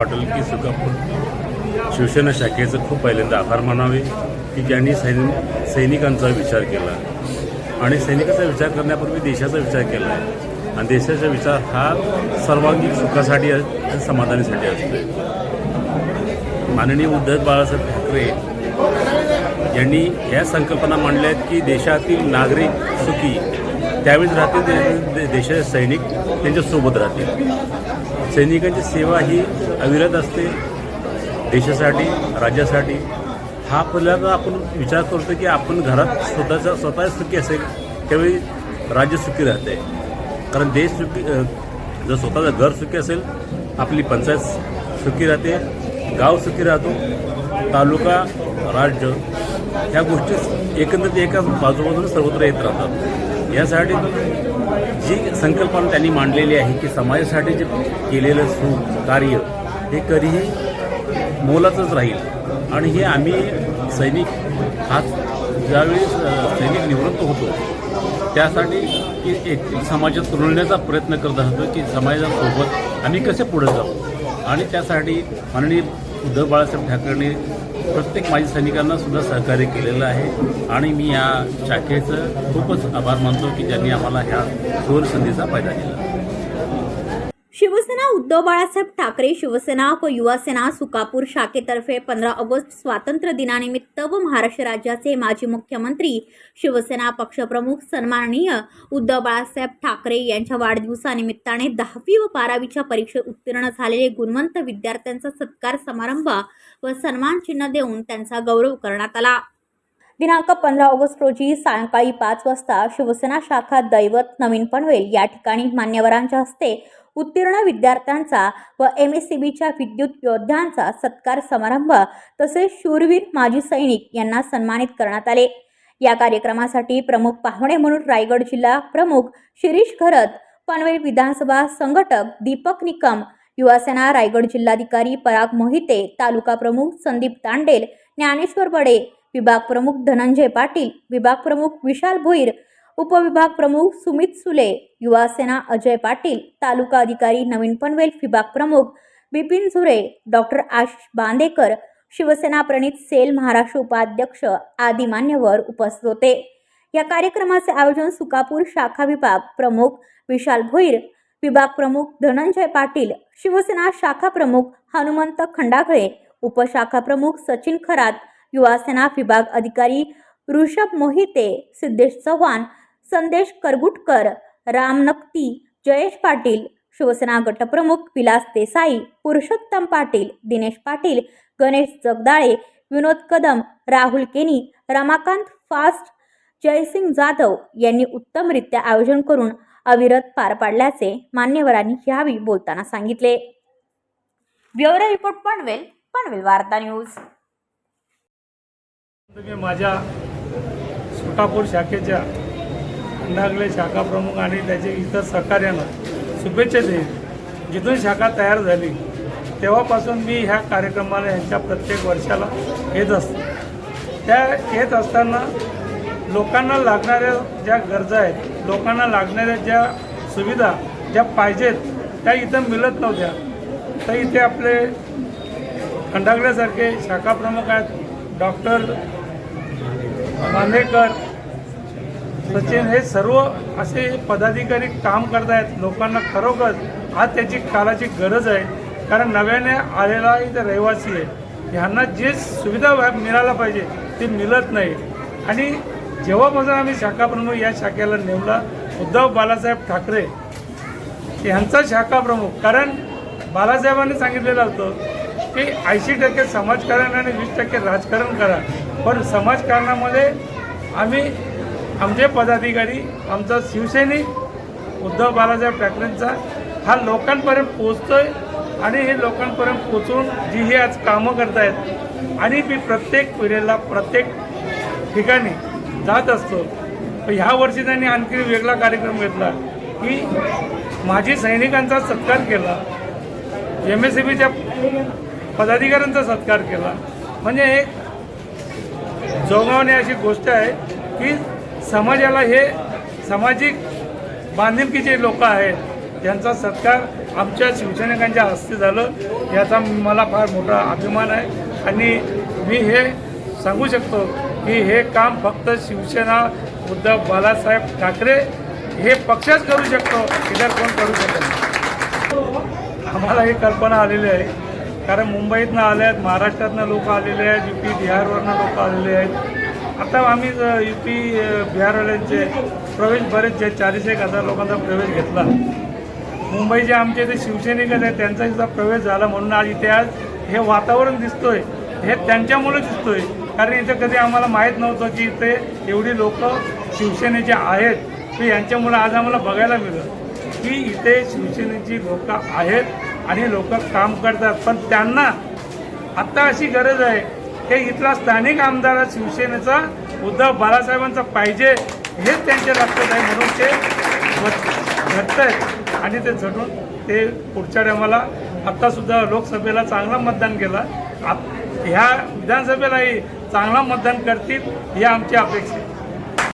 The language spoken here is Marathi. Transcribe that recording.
वाटेल की सुकापूर शिवसेना शाखेचं खूप पहिल्यांदा आभार मानावे की ज्यांनी सैन सैनिकांचा विचार केला. आणि सैनिकाचा विचार करण्यापूर्वी देशाचा विचार केला. आहे आणि देशाचा विचार हा सर्वांगीण सुखासाठी आणि समाधानासाठी असतो माननीय उद्धव बाळासाहेब ठाकरे यांनी ह्या संकल्पना मांडल्या आहेत की देशातील नागरिक सुखी त्यावेळेस राहतील दे- देशाचे सैनिक त्यांच्यासोबत राहतील. सैनिकांची सेवा ही अविरत असते देशासाठी राज्यासाठी. हा पहिल्यांदा आपण विचार करतो की आपण घरात स्वतःचा स्वतः सुखी असेल त्यावेळी राज्य सुखी राहते. कारण देश सुखी जर स्वतःचं घर सुखी असेल आपली पंचायत सुखी राहते गाव सुखी राहतो तालुका राज्य ह्या गोष्टी एकंदरीत एका बाजूबाजूने सर्वत्र येत राहतात. यासाठी जी संकल्पना त्यांनी मांडलेली आहे की समाजासाठी जे केलेलं सुख कार्य हे कधीही मोलाचंच राहील. आणि हे आम्ही सैनिक हा ज्यावेळी सैनिक निवृत्त होतो त्यासाठी की एक समाजात रुळण्याचा प्रयत्न करत असतो की समाजासोबत आम्ही कसे पुढे जाऊ? आणि त्यासाठी माननीय उद्धव बाळासाहेब ठाकरेंनी प्रत्येक माजी सैनिकांना सुद्धा सहकार्य केलेलं आहे. आणि मी या शाखेचं खूपच आभार मानतो की ज्यांनी आम्हाला ह्या सुवर्ण संधीचा फायदा दिला. उद्धव बाळासाहेब ठाकरे शिवसेना व युवासेना सुकापूर शाखेतर्फे पंधरा ऑगस्ट स्वातंत्र्य दिनानिमित्त व महाराष्ट्र राज्याचे माजी मुख्यमंत्री शिवसेना पक्षप्रमुख सन्माननीय उद्धव बाळासाहेब ठाकरे यांच्या वाढदिवसानिमित्ताने दहावी व बारावीच्या परीक्षेत उत्तीर्ण झालेले गुणवंत विद्यार्थ्यांचा सत्कार समारंभ व सन्मान चिन्ह देऊन त्यांचा गौरव करण्यात आला. दिनांक पंधरा ऑगस्ट रोजी सायंकाळी पाच वाजता शिवसेना शाखा दैवत नवीन पनवेल या ठिकाणी मान्यवरांच्या हस्ते उत्तीर्ण विद्यार्थ्यांचा व एम एस सी बीच्या विद्युत योद्ध्यांचा सत्कार समारंभ तसेच शूरवीर माजी सैनिक यांना सन्मानित करण्यात आले. या कार्यक्रमासाठी प्रमुख पाहुणे म्हणून रायगड जिल्हा प्रमुख शिरीष घरत पनवेल विधानसभा संघटक दीपक निकम युवासेना रायगड जिल्हाधिकारी पराग मोहिते तालुका प्रमुख संदीप तांडेल ज्ञानेश्वर बडे विभाग प्रमुख धनंजय पाटील विभाग प्रमुख विशाल भोईर उपविभाग प्रमुख सुमित सुले युवा सेना अजय पाटील तालुका अधिकारी नवीन पनवेल विभाग प्रमुख बिपिन झुरे डॉक्टर आशिष बांदेकर शिवसेना प्रणित सेल महाराष्ट्र उपाध्यक्ष आदी मान्यवर उपस्थित होते. या कार्यक्रमाचे आयोजन सुकापूर शाखा विभाग प्रमुख विशाल भोईर विभाग प्रमुख धनंजय पाटील शिवसेना शाखा प्रमुख हनुमंत खंडागळे उपशाखा प्रमुख सचिन खरात युवासेना विभाग अधिकारी ऋषभ मोहिते सिद्धेश चव्हाण संदेश करगुटकर राम नक्ती जयेश पाटील शिवसेना गटप्रमुख विलास देसाई पुरुषोत्तम पाटील दिनेश पाटील गणेश जगदाळे विनोद कदम राहुल केनी रमाकांत फास्ट जयसिंग जाधव यांनी उत्तमरित्या आयोजन करून अविरत पार पाडल्याचे मान्यवरांनी यावेळी बोलताना सांगितले. ब्युरो रिपोर्ट पनवेल पनवेल वार्ता न्यूज. तुम्ही माझ्या सुटापूर शाखेच्या अंडागले शाखा प्रमुख आणि त्याचे इतर सहकार्यांना शुभेच्छा देईल जिथून शाखा तयार झाली तेव्हापासून मी ह्या कार्यक्रमाला यांच्या प्रत्येक वर्षाला येत असतो. त्या येत असताना लोकांना लागणाऱ्या ज्या गरजा आहेत लोकांना लागणाऱ्या ज्या सुविधा ज्या पाहिजेत त्या इथं मिळत नव्हत्या. तर इथे आपले खंडागल्यासारखे शाखा प्रमुख आहेत डॉक्टर बांदेकर सचिन हे सर्व असे पदाधिकारी काम करतायत लोकांना खरोखर आज त्याची काळाची गरज आहे. कारण नव्याने आलेला इथे रहिवासी आहे. ह्यांना जे सुविधा मिळायला पाहिजे ते मिळत नाही. आणि जेव्हापासून आम्ही शाखा प्रमुख या शाखेला नेमला उद्धव बालासाहेब ठाकरे यांचा शाखा प्रमुख. कारण बालासाहेबांनी सांगितलेलं होतं की ऐंशी टक्के समाजकारण आणि वीस टक्के राजकारण करा. पण समाजकारणामध्ये आम्ही आमचे पदाधिकारी आमचा शिवसैनिक उद्धव बाळासाहेब ठाकरेंचा हा लोकांपर्यंत पोचतोय आणि हे लोकांपर्यंत पोचून जी हे आज कामं करतायत आणि मी प्रत्येक पिढीला प्रत्येक ठिकाणी जात असतो. पण ह्या वर्षी त्यांनी आणखी वेगळा कार्यक्रम घेतला. की माझी सैनिकांचा सत्कार केला. एम एस सी बीच्या पदाधिकाऱ्यांचा सत्कार केला. म्हणजे एक जोगावणे अशी गोष्ट आहे की समाजाला हे सामाजिक बांधिलकीचे लोक आहेत त्यांचा सत्कार आमच्या शिवसैनिकांच्या हस्ते झालं याचा मला फार मोठा अभिमान आहे. आणि मी हे सांगू शकतो की हे काम फक्त शिवसेना उद्धव बाळासाहेब ठाकरे हे पक्षच करू शकतो इतर कोण करू शकत आम्हाला ही कल्पना आलेली आहे. कारण मुंबईतनं आल्या आहेत महाराष्ट्रातनं लोक आलेले आहेत यू पी बिहारवरनं लोक आलेले आहेत. आता आम्ही यू पी बिहारवाल्यांचे प्रवेश बरेच जे चाळीस एक हजार लोकांचा प्रवेश घेतला. मुंबई जे आमचे इथे शिवसैनिकच आहेत त्यांचा सुद्धा प्रवेश झाला म्हणून आज इथे आज हे वातावरण दिसतोय. हे त्यांच्यामुळे दिसतोय. कारण इथे कधी आम्हाला माहीत नव्हतं की इथे एवढी लोक शिवसेनेचे आहेत. की यांच्यामुळे आज आम्हाला बघायला मिळतं की इथे शिवसेनेची लोक आहेत आणि लोक काम करतात. पण त्यांना आत्ता अशी गरज आहे हे इथला स्थानिक आमदार शिवसेनेचा उद्धव बाळासाहेबांचा पाहिजे हेच त्यांच्या लक्षात आहे म्हणून ते झटत आहेत आणि ते झटून ते पुढच्या टायमाला आत्तासुद्धा लोकसभेला चांगला मतदान केला. ह्या विधानसभेलाही चांगला मतदान करतील ही आमची अपेक्षा आहे.